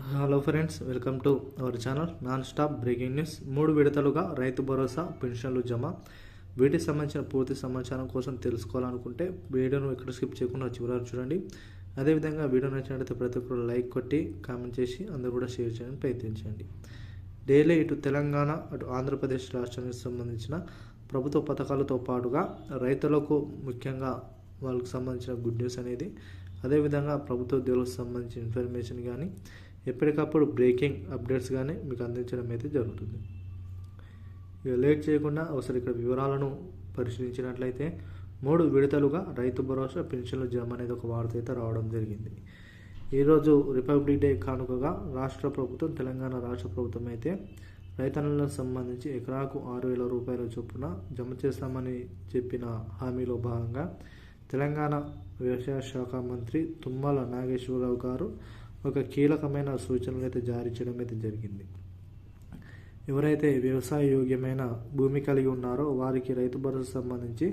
Hello friends welcome to our channel non stop breaking news మూడు విడతలుగా రైతు భరోసా పెన్షన్లు జమ. వీటికి సంబంధించిన పూర్తి సమాచారం కోసం తెలుసుకోవాలనుకుంటే వీడియోను ఎక్కడ స్కిప్ చేయకుండా చివరి చూడండి. అదేవిధంగా వీడియో నచ్చినట్లయితే ప్రతి ఒక్కరు లైక్ కొట్టి కామెంట్ చేసి అందరూ కూడా షేర్ చేయడానికి ప్రయత్నించండి. డైలీ ఇటు తెలంగాణ అటు ఆంధ్రప్రదేశ్ రాష్ట్రానికి సంబంధించిన ప్రభుత్వ పథకాలతో పాటుగా రైతులకు ముఖ్యంగా వాళ్ళకి సంబంధించిన గుడ్ న్యూస్ అనేది అదేవిధంగా ప్రభుత్వ ఉద్యోగులకు సంబంధించిన ఇన్ఫర్మేషన్ కానీ ఎప్పటికప్పుడు బ్రేకింగ్ అప్డేట్స్ కానీ మీకు అందించడం అయితే జరుగుతుంది. ఇక లేట్ చేయకుండా ఒకసారి ఇక్కడ వివరాలను పరిశీలించినట్లయితే మూడు విడతలుగా రైతు భరోసా పెన్షన్ల జమ అనేది ఒక వార్త అయితే రావడం జరిగింది. ఈరోజు రిపబ్లిక్ డే కానుకగా రాష్ట్ర ప్రభుత్వం తెలంగాణ రాష్ట్ర ప్రభుత్వం అయితే రైతన్నులకు సంబంధించి ఎకరాకు ఆరు వేల రూపాయల చొప్పున జమ చేస్తామని చెప్పిన హామీలో భాగంగా తెలంగాణ వ్యవసాయ శాఖ మంత్రి తుమ్మల నాగేశ్వరరావు గారు ఒక కీలకమైన సూచనలు అయితే జారీ చేయడం అయితే జరిగింది. ఎవరైతే వ్యవసాయ యోగ్యమైన భూమి కలిగి ఉన్నారో వారికి రైతు భరోసా సంబంధించి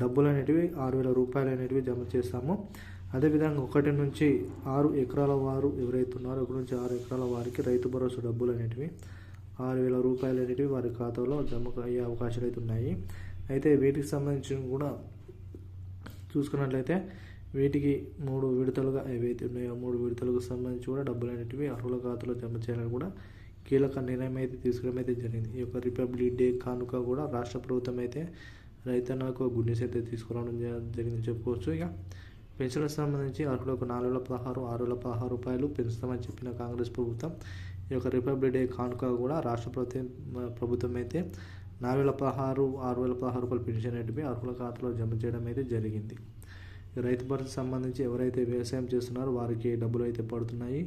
డబ్బులు అనేటివి ఆరు వేల రూపాయలు అనేటివి జమ చేస్తాము. అదేవిధంగా ఒకటి నుంచి ఆరు ఎకరాల వారు ఎవరైతే ఉన్నారో ఒకటి నుంచి ఆరు ఎకరాల వారికి రైతు భరోసా డబ్బులు అనేటివి ఆరు వేల రూపాయలు అనేటివి వారి ఖాతాలో జమ అయ్యే అవకాశాలు అయితే ఉన్నాయి. అయితే వీటికి సంబంధించి కూడా చూసుకున్నట్లయితే వీటికి మూడు విడతలుగా ఏవైతే ఉన్నాయో మూడు విడతలకు సంబంధించి కూడా డబ్బులు అనేటివి అర్హుల ఖాతాలో జమ చేయాలని కూడా కీలక నిర్ణయం అయితే తీసుకోవడం అయితే జరిగింది. ఈ యొక్క రిపబ్లిక్ డే కానుక కూడా రాష్ట్ర ప్రభుత్వం అయితే రైతన్నకు గుడ్నెస్ అయితే తీసుకురావడం జ- జరిగింది చెప్పుకోవచ్చు. ఇక పెన్షన్లకు సంబంధించి అర్హులకు నాలుగు వేల పదహారు ఆరు వేల పదహారు రూపాయలు పెంచుతామని చెప్పిన కాంగ్రెస్ ప్రభుత్వం ఈ యొక్క రిపబ్లిక్ డే కానుక కూడా రాష్ట్ర ప్రభుత్వం ప్రభుత్వం అయితే నాలుగు వేల పదహారు ఆరు వేల పదహారు రూపాయలు పెన్షన్ అనేటివి అర్హుల ఖాతాలో జమ చేయడం అయితే జరిగింది. రైతు భరోసా సంబంధించి ఎవరైతే వ్యవసాయం చేస్తున్నారో వారికి డబ్బులు అయితే పడుతున్నాయి.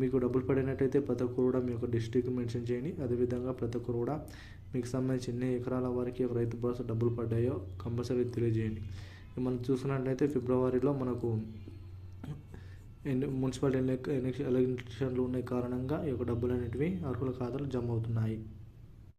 మీకు డబ్బులు పడినట్టయితే ప్రతి ఒక్కరు కూడా మీ యొక్క డిస్ట్రిక్ట్ మెన్షన్ చేయండి. అదేవిధంగా ప్రతి ఒక్కరు కూడా మీకు సంబంధించి ఎన్ని ఎకరాల వారికి రైతు భరోసా డబ్బులు పడ్డాయో కంపల్సరీ తెలియజేయండి. మనం చూసినట్లయితే ఫిబ్రవరిలో మనకు ఎన్ని మున్సిపాలిటీ ఎలక్షన్లు ఉన్న కారణంగా ఈ యొక్క డబ్బులు అనేటివి అర్హుల ఖాతాలు జమ అవుతున్నాయి.